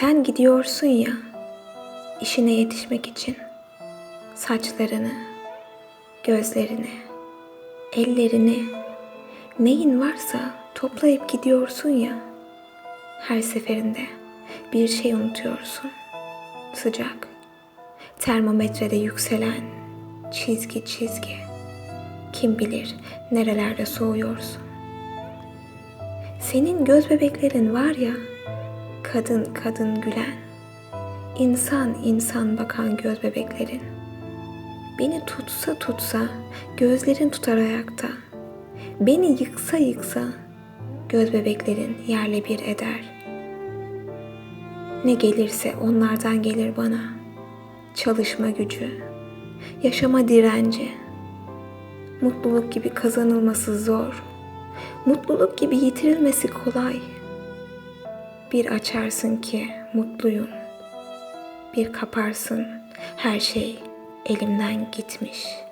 Sen gidiyorsun ya işine yetişmek için saçlarını, gözlerini, ellerini, neyin varsa toplayıp gidiyorsun ya. Her seferinde bir şey unutuyorsun. Sıcak, termometrede yükselen çizgi çizgi. Kim bilir nerelerde soğuyorsun. Senin göz bebeklerin var ya, kadın kadın gülen, insan insan bakan göz bebeklerin. Beni tutsa tutsa gözlerin tutar ayakta. Beni yıksa yıksa göz bebeklerin yerle bir eder. Ne gelirse onlardan gelir bana. Çalışma gücü, yaşama direnci. Mutluluk gibi kazanılması zor. Mutluluk gibi yitirilmesi kolay. Bir açarsın ki mutluyum. Bir kaparsın her şey elimden gitmiş.''